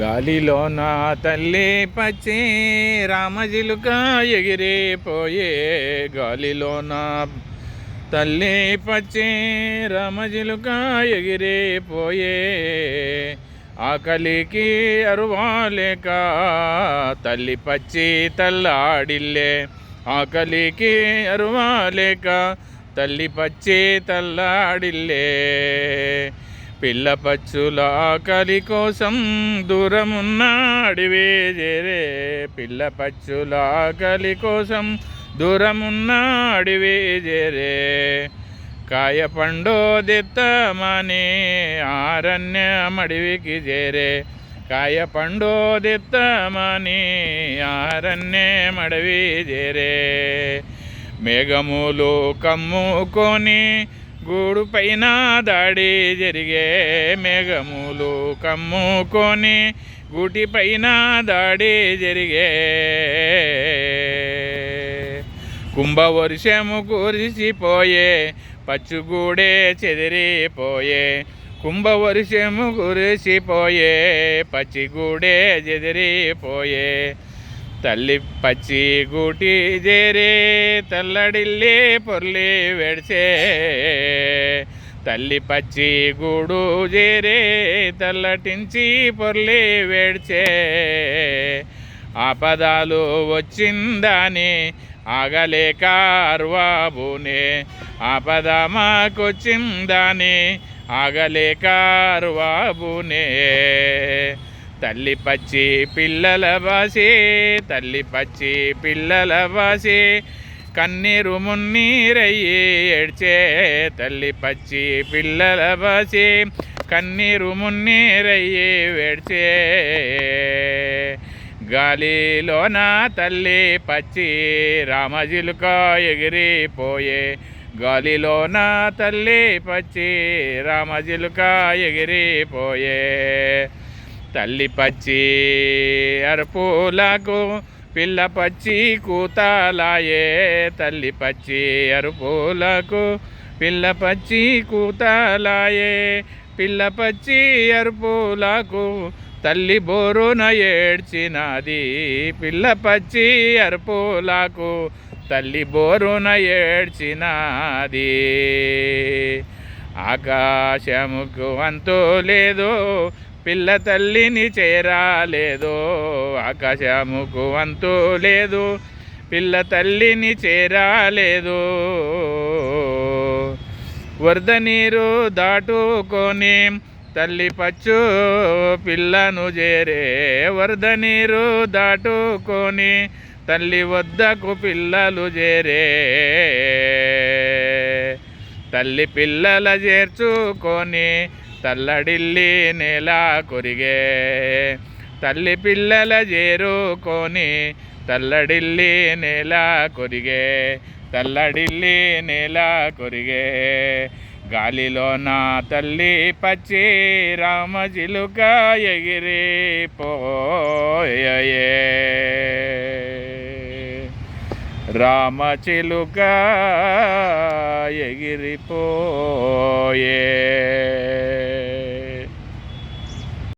గాలిలో నా తల్లి పచ్చి రామజిలుక ఎగిరిపోయే గాలిలో నా తల్లి పచ్చి రామజిలుక ఎగిరిపోయే ఆకలికి అరువాలేక తల్లి పచ్చి తల్లాడిల్లే. ఆకలికి అరువాలేక తల్లి పచ్చి తల్లాడిల్లే. పిల్ల పచ్చుల ఆకలి కోసం దూరమున్న అడివే జేరే. పిల్ల పచ్చుల ఆకలి కోసం దూరమున్న అడివే చేరే కాయ పండో ఆరణ్య ఆరణ్యమడివికి చేరే కాయ పండో ఆరణ్య ఆరణ్యమడవి చేరే మేఘములు కమ్ముకొని గూడు పైన దాడి జరిగే మేఘములు కమ్ముకొని గూటి పైన దాడి జరిగే కుంభవర్షము కురిసిపోయే పచ్చుగూడే చెదిరిపోయే. కుంభవర్షము కురిసిపోయే పచ్చిగూడే చెదిరిపోయే. తల్లి పచ్చి గూటి జేరే తల్లడిల్లి పొర్లి వెడిచే తల్లి పచ్చి గూడు జేరే తల్లటించి పొర్లి వేడ్చే ఆపదాలు వచ్చిందని ఆగలేక అర్వాబునే. ఆపద మాకొచ్చిందని ఆగలేక అర్వాబునే. తల్లి పచ్చి పిల్లల బాసి తల్లి పచ్చి పిల్లల బాసి కన్నీరు మున్నీరయ్యి ఏడ్చే తల్లి పచ్చి పిల్లల బాసి కన్నీరు మున్నీరయ్యి వేడ్చే గాలిలోన తల్లి పచ్చి రామజిలుక ఎగిరిపోయే. గాలిలోన తల్లి పచ్చి రామజిలుక ఎగిరిపోయే. తల్లి పచ్చి అరుపులకు పిల్ల పచ్చి కూతలాయే. తల్లి పచ్చి అరుపులకు పిల్ల పచ్చి కూతలాయే. పిల్ల పచ్చి అరుపులకు తల్లి బోరున ఏడ్చినది. పిల్ల పచ్చి అరుపులకు తల్లి బోరున ఏడ్చినది. ఆకాశముకు అంతు లేదు పిల్ల తల్లిని చేరాలేదు ఆకాశముకు అంతు లేదు. పిల్ల తల్లిని చేరాలేదు. వరద నీరు దాటుకొని తల్లి పచ్చు పిల్లను చేరే వరద నీరు దాటుకొని తల్లి వద్దకు పిల్లలు చేరే. తల్లి పిల్లల చేర్చుకొని తల్లడిల్లి నేల కొరిగే. తల్లి పిల్లల చేరుకొని తల్లడిల్లి నేల కొరిగే. తల్లడిల్లి నేల కొరిగే. గాలిలో నా తల్లి పచ్చి రామజిలుక ఎగిరి పోయే రామచిలుక ఎగిరిపోయే.